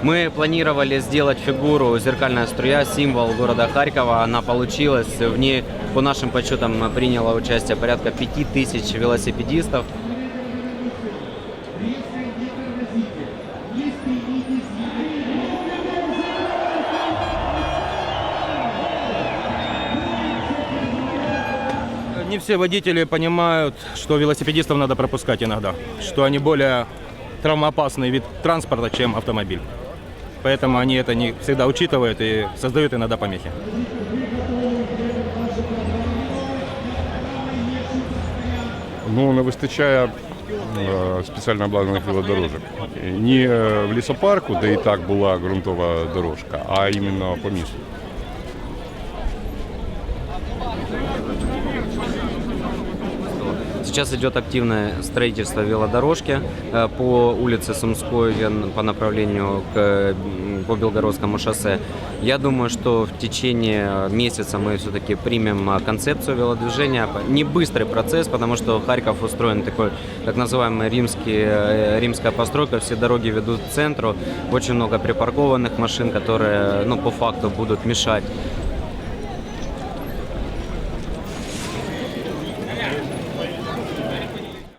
Мы планировали сделать фигуру «Зеркальная струя», символ города Харькова. Она получилась. В ней, по нашим подсчетам, приняло участие порядка 5000 велосипедистов. Не все водители понимают, что велосипедистов надо пропускать иногда, что они более травмоопасный вид транспорта, чем автомобиль. Поэтому они это не всегда учитывают и создают иногда помехи. Ну, не вистачає е, спеціально обладнаних велодорожок. Не е, в лісопарку, де і так була ґрунтова дорожка, а іменно по місту. Сейчас идет активное строительство велодорожки э, по улице Сумской по направлению к, по Белгородскому шоссе. Я думаю, что в течение месяца мы все-таки примем а, концепцию велодвижения. Не быстрый процесс, потому что Харьков устроен такой так называемый римский, э, римская постройка. Все дороги ведут к центру. Очень много припаркованных машин, которые ну, по факту будут мешать